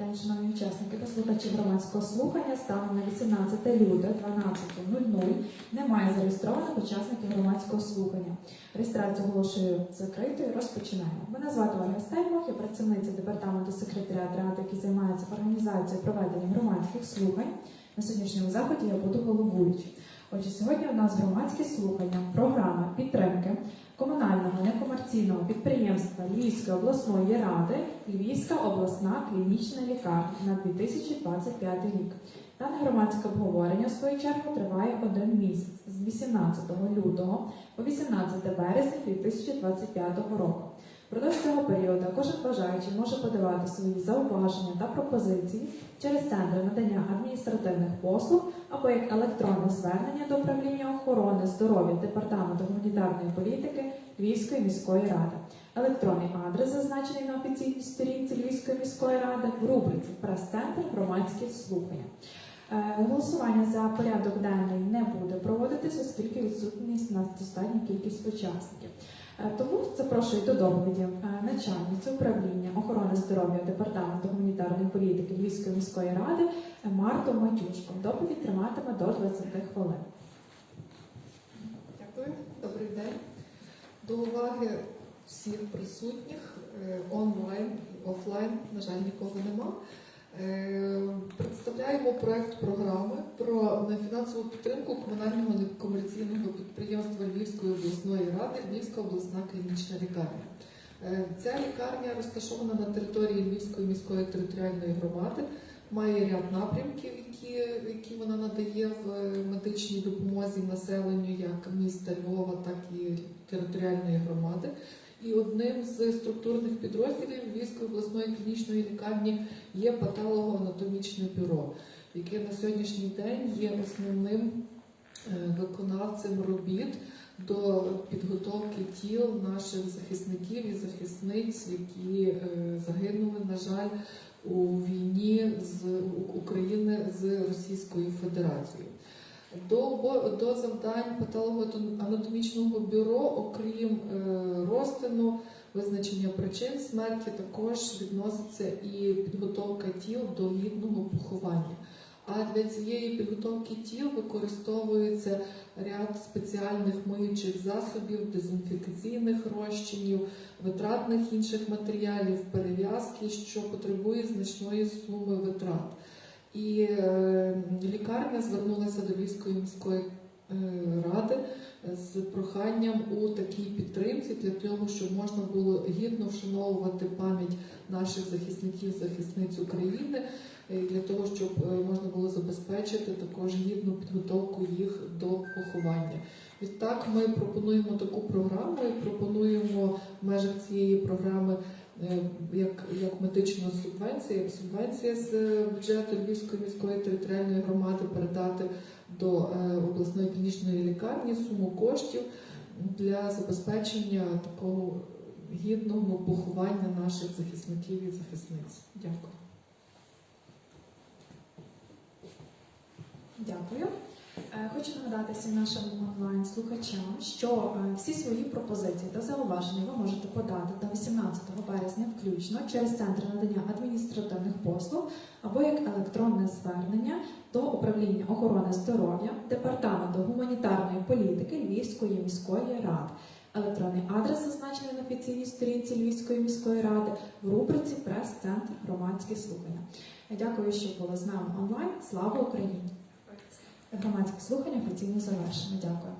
день, шановні учасники та слухачі громадського слухання. Станом на 18 лютого 12.00 немає зареєстрованих учасників громадського слухання. Реєстрацію оголошую закритою. Розпочинаємо. Мене звати Ольга Стельмах, я працівниця департаменту секретаріат ради, який займається організацією проведення громадських слухань. На сьогоднішньому заході я буду головуючою. Отже, сьогодні у нас громадські слухання, комунального некомерційного підприємства Львівської обласної ради Львівська обласна клінічна лікарня на 2025 рік. Дане громадське обговорення в свою чергу триває один місяць з 18 лютого по 18 березня 2025 року. Впродовж цього періоду кожен бажаючий може подавати свої зауваження та пропозиції через центри надання адміністративних послуг або як електронне звернення до управління охорони здоров'я Департаменту гуманітарної політики Львівської міської ради. Електронний адрес зазначений на офіційній сторінці Львівської міської ради в рубриці Прес-центр громадські слухання. Е, Голосування за порядок денний не буде проводитись, оскільки відсутність на достатню кількість учасників. Е, Тому запрошую до доповіді е, начальницю управління охорони здоров'я Департаменту гуманітарної політики Львівської міської ради е, Марту Матюшко. Доповідь триматиме до 20 хвилин. Дякую, добрий день. До уваги всіх присутніх онлайн і офлайн, на жаль, нікого нема. Е, Представляємо проект програми про фінансову підтримку комунального некомерційного підприємства Львівської обласної ради Львівська обласна клінічна лікарня. Е, Ця лікарня розташована на території Львівської міської територіальної громади, має ряд напрямків, які, які вона надає в е, медичній допомозі населенню як міста Львова, так і територіальної громади. Одним з структурних підрозділів Львівської обласної клінічної лікарні є патологоанатомічне бюро, яке на сьогоднішній день є основним е, виконавцем робіт до підготовки тіл наших захисників і захисниць, які е, загинули, на жаль, у війні з України з Російською Федерацією. До, до завдань патологоанатомічного бюро, окрім е, розтину, визначення причин смерті, також відноситься і підготовка тіл до гідного поховання. А для цієї підготовки тіл використовується ряд спеціальних миючих засобів, дезінфекційних розчинів, витратних інших матеріалів, перев'язки, що потребує значної суми витрат. І е, лікарня звернулася до Львівської міської е, ради з проханням у такій підтримці для того, щоб можна було гідно вшановувати пам'ять наших захисників, захисниць України, е, для того, щоб можна було забезпечити також гідну підготовку їх до поховання. Відтак ми пропонуємо таку програму і пропонуємо в межах цієї програми як, як медична субвенція, як субвенція з е, бюджету Львівської міської територіальної громади передати до е, обласної клінічної лікарні суму коштів для забезпечення такого гідного поховання наших захисників і захисниць. Дякую. Дякую. Е, Хочу нагадати всім нашим онлайн-слухачам, що е, всі свої пропозиції та зауваження ви можете подати до 18 березня включно через центр надання адміністративних послуг або як електронне звернення до управління охорони здоров'я Департаменту гуманітарної політики Львівської міської ради. Електронний адрес зазначений на офіційній сторінці Львівської міської ради в рубриці Прес-центр громадські слухання. Дякую, що були з нами онлайн. Слава Україні! Громадське слухання офіційно завершено. Дякую.